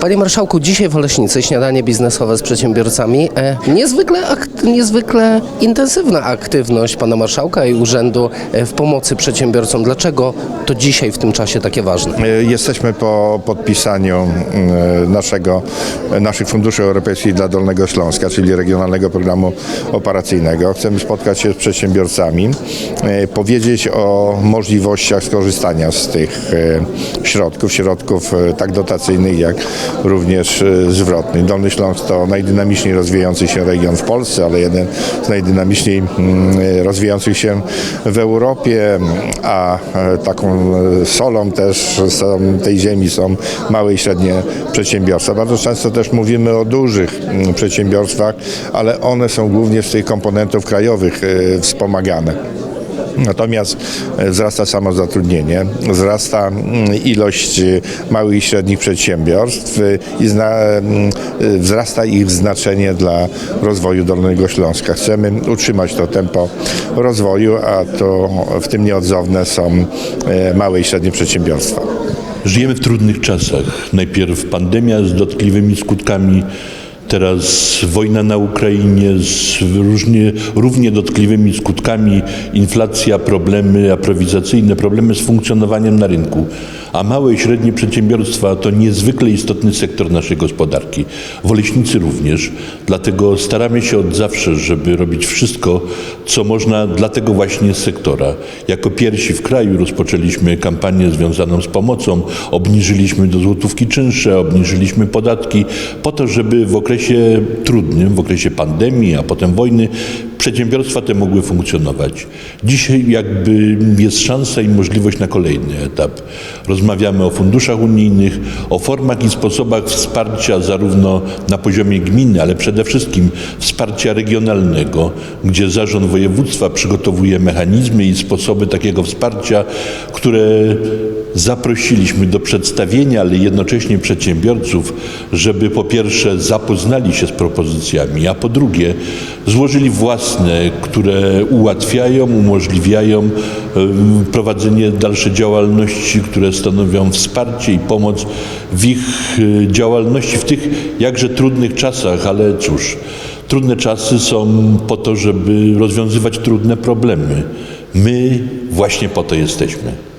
Panie Marszałku, dzisiaj w Oleśnicy śniadanie biznesowe z przedsiębiorcami. E, niezwykle, akt, niezwykle intensywna aktywność Pana Marszałka i Urzędu e, w pomocy przedsiębiorcom. Dlaczego to dzisiaj w tym czasie takie ważne? E, Jesteśmy po podpisaniu mm, naszego, naszych funduszy europejskich dla Dolnego Śląska, czyli Regionalnego Programu Operacyjnego. Chcemy spotkać się z przedsiębiorcami, e, powiedzieć o możliwościach skorzystania z tych e, środków, środków e, tak dotacyjnych, jak również e, zwrotnych. Dolny Śląsk to najdynamiczniej rozwijający się region w Polsce, ale jeden z najdynamiczniej mm, rozwijających się w Europie, a e, taką e, solą też są, tej ziemi są małe i średnie przedsiębiorstwa. Bardzo często też mówimy o dużych mm, przedsiębiorstwach, ale one są głównie z tych komponentów krajowych e, wspomagane. Natomiast e, wzrasta samozatrudnienie, wzrasta mm, ilość e, małych i średnich przedsiębiorstw e, i zna, wzrasta ich znaczenie dla rozwoju Dolnego Śląska. Chcemy utrzymać to tempo rozwoju, a to w tym nieodzowne są małe i średnie przedsiębiorstwa. Żyjemy w trudnych czasach. Najpierw pandemia z dotkliwymi skutkami, teraz wojna na Ukrainie z różnie, równie dotkliwymi skutkami, inflacja, problemy aprowizacyjne, problemy z funkcjonowaniem na rynku. A małe i średnie przedsiębiorstwa to niezwykle istotny sektor naszej gospodarki. Woleśnicy również. Dlatego staramy się od zawsze, żeby robić wszystko, co można dla tego właśnie sektora. Jako pierwsi w kraju rozpoczęliśmy kampanię związaną z pomocą, obniżyliśmy do złotówki czynsze, obniżyliśmy podatki po to, żeby w okresie trudnym, w okresie pandemii, a potem wojny, przedsiębiorstwa te mogły funkcjonować. Dzisiaj jakby jest szansa i możliwość na kolejny etap. Rozmawiamy o funduszach unijnych, o formach i sposobach wsparcia zarówno na poziomie gminy, ale przede wszystkim wsparcia regionalnego, gdzie zarząd województwa przygotowuje mechanizmy i sposoby takiego wsparcia, które zaprosiliśmy do przedstawienia, ale jednocześnie przedsiębiorców, żeby po pierwsze zapoznali się z propozycjami, a po drugie złożyli własne, które ułatwiają, umożliwiają em, prowadzenie dalszej działalności, które stanowią wsparcie i pomoc w ich e, działalności w tych jakże trudnych czasach, ale cóż, trudne czasy są po to, żeby rozwiązywać trudne problemy. My właśnie po to jesteśmy.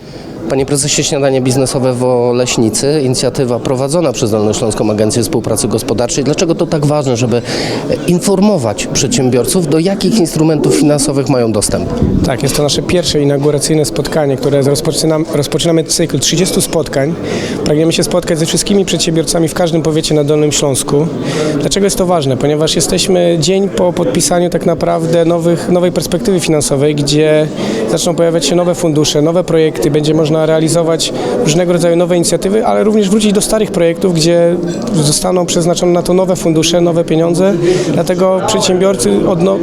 Panie Prezesie, śniadanie biznesowe w Oleśnicy, inicjatywa prowadzona przez Dolnośląską Agencję Współpracy Gospodarczej. Dlaczego to tak ważne, żeby informować przedsiębiorców, do jakich instrumentów finansowych mają dostęp? Tak, jest to nasze pierwsze inauguracyjne spotkanie, które rozpoczynamy, rozpoczynamy cykl 30 spotkań. Pragniemy się spotkać ze wszystkimi przedsiębiorcami w każdym powiecie na Dolnym Śląsku. Dlaczego jest to ważne? Ponieważ jesteśmy dzień po podpisaniu tak naprawdę nowych, nowej perspektywy finansowej, gdzie zaczną pojawiać się nowe fundusze, nowe projekty, będzie można realizować różnego rodzaju nowe inicjatywy, ale również wrócić do starych projektów, gdzie zostaną przeznaczone na to nowe fundusze, nowe pieniądze. Dlatego przedsiębiorcy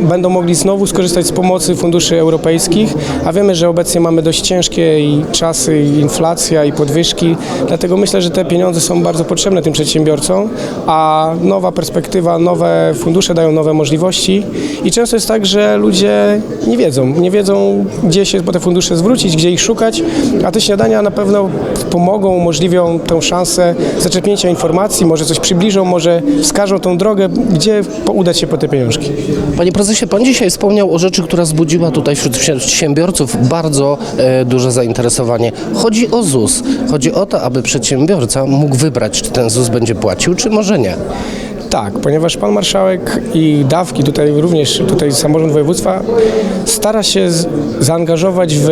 będą mogli znowu skorzystać z pomocy funduszy europejskich, a wiemy, że obecnie mamy dość ciężkie i czasy, i inflacja, i podwyżki. Dlatego myślę, że te pieniądze są bardzo potrzebne tym przedsiębiorcom, a nowa perspektywa, nowe fundusze dają nowe możliwości. I często jest tak, że ludzie nie wiedzą, nie wiedzą, gdzie się po te fundusze zwrócić, gdzie ich szukać, a te śniadania na pewno pomogą, umożliwią tę szansę zaczerpnięcia informacji, może coś przybliżą, może wskażą tą drogę, gdzie udać się po te pieniążki. Panie Prezesie, Pan dzisiaj wspomniał o rzeczy, która zbudziła tutaj wśród przedsiębiorców bardzo e, duże zainteresowanie. Chodzi o ZUS. Chodzi o to, aby przedsiębiorca mógł wybrać, czy ten ZUS będzie płacił, czy może nie. Tak, ponieważ pan marszałek i dawki, tutaj również tutaj samorząd województwa stara się z, zaangażować w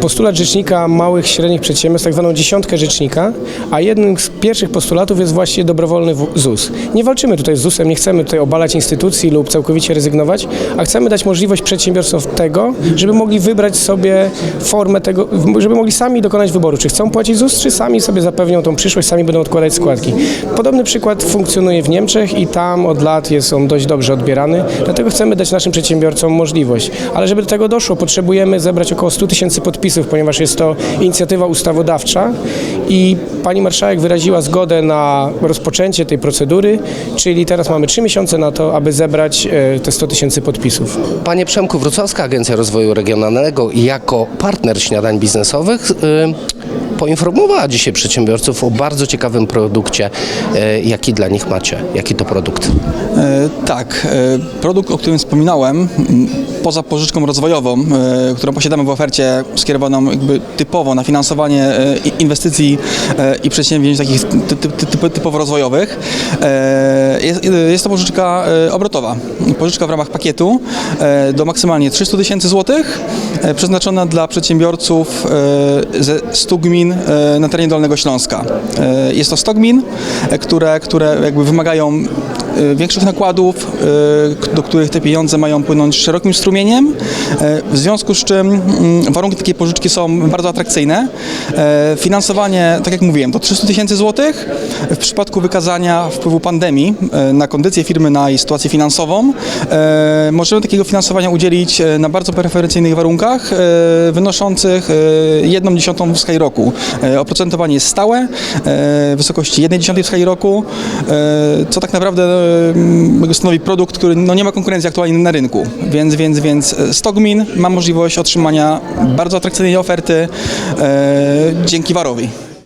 postulat rzecznika małych, średnich przedsiębiorstw, tak zwaną dziesiątkę rzecznika, a jednym z pierwszych postulatów jest właśnie dobrowolny ZUS. Nie walczymy tutaj z ZUS-em, nie chcemy tutaj obalać instytucji lub całkowicie rezygnować, a chcemy dać możliwość przedsiębiorcom tego, żeby mogli wybrać sobie formę tego, żeby mogli sami dokonać wyboru, czy chcą płacić ZUS, czy sami sobie zapewnią tą przyszłość, sami będą odkładać składki. Podobny przykład funkcjonuje w Niemczech i tam od lat jest on dość dobrze odbierany, dlatego chcemy dać naszym przedsiębiorcom możliwość. Ale żeby do tego doszło, potrzebujemy zebrać około 100 tysięcy podpisów, ponieważ jest to inicjatywa ustawodawcza i pani marszałek wyraziła zgodę na rozpoczęcie tej procedury, czyli teraz mamy 3 miesiące na to, aby zebrać e, te 100 tysięcy podpisów. Panie Przemku, Wrocławska Agencja Rozwoju Regionalnego jako partner śniadań biznesowych y, poinformowała dzisiaj przedsiębiorców o bardzo ciekawym produkcie, e, jaki dla nich macie. Jaki to produkt? E, Tak, e, produkt, o którym wspominałem, poza pożyczką rozwojową, e, którą posiadamy w ofercie skierowaną typowo na finansowanie e, inwestycji e, i przedsięwzięć takich ty, ty, ty, typ- typowo rozwojowych, jest, to pożyczka obrotowa. Pożyczka w ramach pakietu do maksymalnie 300 tysięcy złotych, przeznaczona dla przedsiębiorców ze 100 gmin na terenie Dolnego Śląska. Jest to 100 gmin, które, które jakby wymagają większych nakładów, e, do których te pieniądze mają płynąć szerokim strumieniem, e, w związku z czym mm, warunki takiej pożyczki są bardzo atrakcyjne. E, Finansowanie, tak jak mówiłem, do 300 tysięcy złotych. W przypadku wykazania wpływu pandemii e, na kondycję firmy, na jej sytuację finansową, e, możemy takiego finansowania udzielić e, na bardzo preferencyjnych warunkach, e, wynoszących e, jedną dziesiątą w skali roku. E, Oprocentowanie jest stałe, e, w wysokości jednej dziesiątej w skali roku, e, co tak naprawdę e, stanowi produkt, który no, nie ma konkurencji aktualnie na rynku. Więc, więc, więc e, 100 gmin ma możliwość otrzymania bardzo atrakcyjnej oferty e, dzięki Warowi.